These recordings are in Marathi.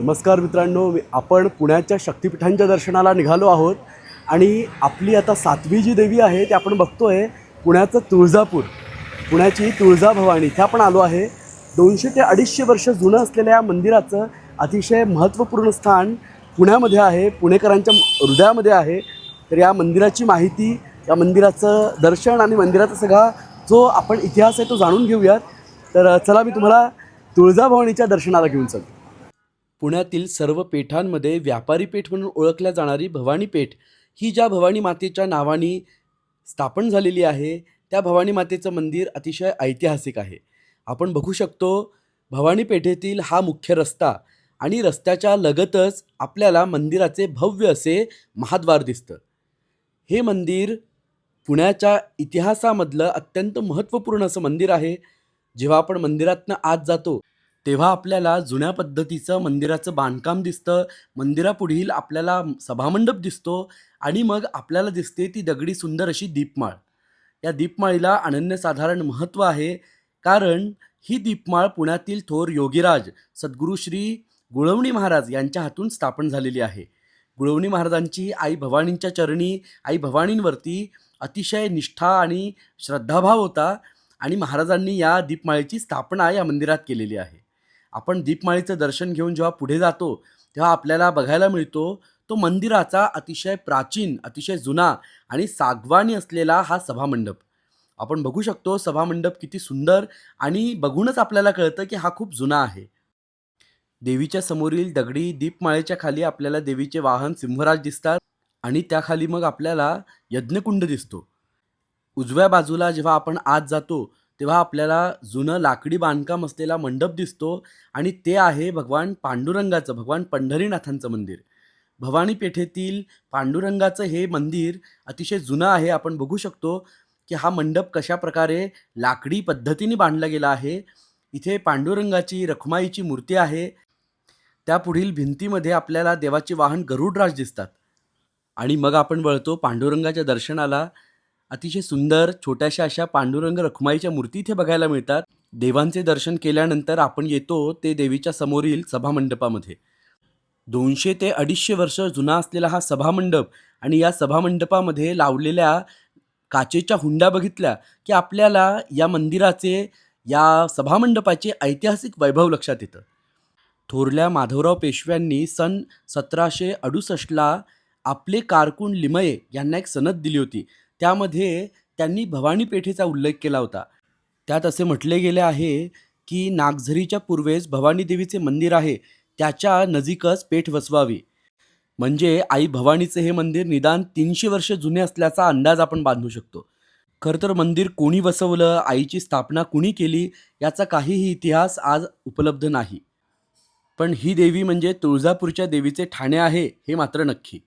नमस्कार मित्रांनो मी- आपण पुण्याच्या शक्तिपीठांच्या दर्शनाला निघालो आहोत आणि आपली आता सातवी जी देवी आहे ते आपण बघतो आहे पुण्याचं तुळजापूर. पुण्याची तुळजाभवानी इथे आपण आलो आहे. दोनशे ते अडीचशे वर्ष जुनं असलेल्या या मंदिराचं अतिशय महत्त्वपूर्ण स्थान पुण्यामध्ये आहे पुणेकरांच्या हृदयामध्ये आहे. तर या मंदिराची माहिती या मंदिराचं दर्शन आणि मंदिराचा सगळा जो आपण इतिहास आहे तो जाणून घेऊयात. तर चला मी तुम्हाला तुळजाभवानीच्या दर्शनाला घेऊन चलतो पुण्यातील सर्व पेठांमध्ये व्यापारी पेठ म्हणून ओळखल्या जाणारी भवानी पेठ ही ज्या भवानी मातेच्या नावाने स्थापन झालेली आहे त्या भवानी मातेचं मंदिर अतिशय ऐतिहासिक आहे. आपण बघू शकतो भवानी पेठेतील हा मुख्य रस्ता आणि रस्त्याच्या लगतच आपल्याला मंदिराचे भव्य असे महाद्वार दिसतं. हे मंदिर पुण्याच्या इतिहासामधलं अत्यंत महत्त्वपूर्ण असं मंदिर आहे. जेव्हा आपण मंदिरातनं आत जातो तेव्हा आपल्याला जुन्या पद्धतीचं मंदिराचं बांधकाम दिसतं. मंदिरापुढील आपल्याला सभामंडप दिसतो आणि मग आपल्याला दिसते ती दगडी सुंदर अशी दीपमाळ. या दीपमाळीला अनन्यसाधारण महत्त्व आहे. कारण ही दीपमाळ पुण्यातील थोर योगीराज सद्गुरू श्री गुळवणी महाराज यांच्या हातून स्थापन झालेली आहे. गुळवणी महाराजांची आई भवानींच्या चरणी आई भवानींवरती अतिशय निष्ठा आणि श्रद्धाभाव होता आणि महाराजांनी या दीपमाळेची स्थापना या मंदिरात केलेली आहे. आपण दीपमाळीचं दर्शन घेऊन जेव्हा पुढे जातो तेव्हा आपल्याला बघायला मिळतो तो मंदिराचा अतिशय प्राचीन अतिशय जुना आणि सागवानी असलेला हा सभामंडप. आपण बघू शकतो सभामंडप किती सुंदर आणि बघूनच आपल्याला कळतं की हा खूप जुना आहे. देवीच्या समोरील दगडी दीपमाळेच्या खाली आपल्याला देवीचे वाहन सिंहराज दिसतात आणि त्याखाली मग आपल्याला यज्ञकुंड दिसतो. उजव्या बाजूला जेव्हा आपण आत जातो तेव्हा आपल्याला जुनं लाकडी बांधकाम असलेला मंडप दिसतो आणि ते आहे भगवान पांडुरंगाचं भगवान पंढरीनाथांचं मंदिर. भवानी पेठेतील पांडुरंगाचं हे मंदिर अतिशय जुनं आहे. आपण बघू शकतो की हा मंडप कशा प्रकारे लाकडी पद्धतीने बांधला गेला आहे. इथे पांडुरंगाची रखुमाईची मूर्ती आहे. त्या पुढील भिंतीमध्ये आपल्याला देवाचे वाहन गरुडराज दिसतात. आणि मग आपण वळतो पांडुरंगाच्या दर्शनाला. अतिशय सुंदर छोट्याशा अशा पांडुरंग रखुमाईच्या मूर्ती इथे बघायला मिळतात. देवांचे दर्शन केल्यानंतर आपण येतो ते देवीच्या समोरील सभामंडपामध्ये. दोनशे ते अडीचशे वर्ष जुना असलेला हा सभामंडप आणि या सभामंडपामध्ये लावलेल्या काचेच्या हुंडा बघितल्या की आपल्याला या मंदिराचे या सभामंडपाचे ऐतिहासिक वैभव लक्षात येतं. थोरल्या माधवराव पेशव्यांनी सन सतराशे अडुसष्टला आपले कारकून लिमये यांना एक सनद दिली होती. त्यामध्ये त्यांनी भवानी पेठेचा उल्लेख केला होता. त्यात असे म्हटले गेले आहे की नागझरीच्या पूर्वेस भवानी देवीचे मंदिर आहे त्याच्या नजीकच पेठ वसवावी. म्हणजे आई भवानीचे हे मंदिर निदान तीनशे वर्ष जुने असल्याचा अंदाज आपण बांधू शकतो. खरं तर मंदिर कोणी वसवलं आईची स्थापना कुणी केली याचा काहीही इतिहास आज उपलब्ध नाही. पण ही देवी म्हणजे तुळजापूरच्या देवीचे ठाणे आहे हे मात्र नक्की.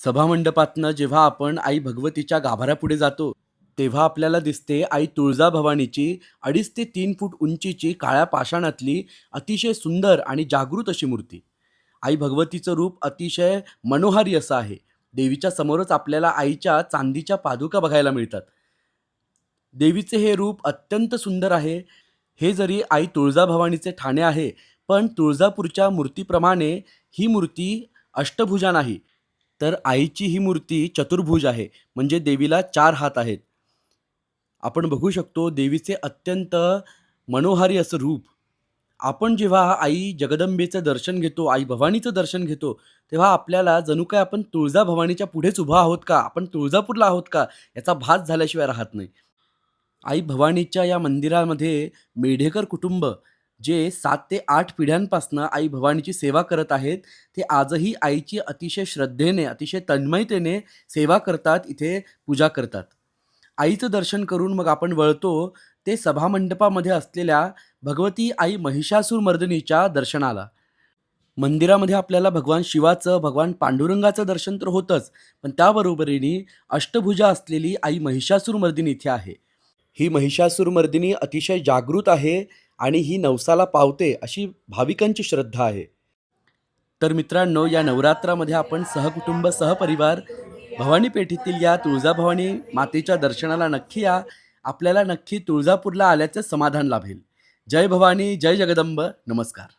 सभामंडपातनं जेव्हा आपण आई भगवतीच्या गाभाऱ्यापुढे जातो तेव्हा आपल्याला दिसते आई तुळजाभवानीची अडीच ते तीन फूट उंचीची काळ्या पाषाणातली अतिशय सुंदर आणि जागृत अशी मूर्ती. आई भगवतीचं रूप अतिशय मनोहारी असं आहे. देवीच्या समोरच आपल्याला आईच्या चांदीच्या पादुका बघायला मिळतात. देवीचे हे रूप अत्यंत सुंदर आहे. हे जरी आई तुळजाभवानीचे ठाणे आहे पण तुळजापूरच्या मूर्तीप्रमाणे ही मूर्ती अष्टभुजा नाही तर आईची ही मूर्ती चतुर्भुज आहे म्हणजे देवीला चार हात आहेत. आपण बघू शकतो देवीचे अत्यंत मनोहारी असं रूप. आपण जेव्हा आई जगदंबेचं दर्शन घेतो आई भवानीचं दर्शन घेतो तेव्हा आपल्याला जणू काय आपण तुळजा भवानीच्या पुढेच उभा आहोत का? आपण तुळजापूरला आहोत का? याचा भास झाल्याशिवाय राहत नाही. आई भवानीच्या या मंदिरामध्ये मेढेकर कुटुंब जे सात ते आठ पिढ्यांपासनं आई भवानीची सेवा करत आहेत ते आजही आईची अतिशय श्रद्धेने अतिशय तन्मयतेने सेवा करतात इथे पूजा करतात. आईचं दर्शन करून मग आपण वळतो ते सभामंडपामध्ये असलेल्या भगवती आई महिषासूर मर्दिनीच्या दर्शनाला. मंदिरामध्ये आपल्याला भगवान शिवाचं भगवान पांडुरंगाचं दर्शन तर होतंच पण त्याबरोबरीने अष्टभुजा असलेली आई महिषासूर मर्दिनी इथे आहे. ही महिषासूर मर्दिनी अतिशय जागृत आहे आणि ही नवसाला पावते अशी भाविकांची श्रद्धा आहे. तर मित्रांनो या नवरात्रामध्ये आपण सहकुटुंब सहपरिवार भवानी पेठेतील या तुळजाभवानी मातेच्या दर्शनाला नक्की या. आपल्याला नक्की तुळजापूरला आल्याचं समाधान लाभेल. जय भवानी जय जगदंब. नमस्कार.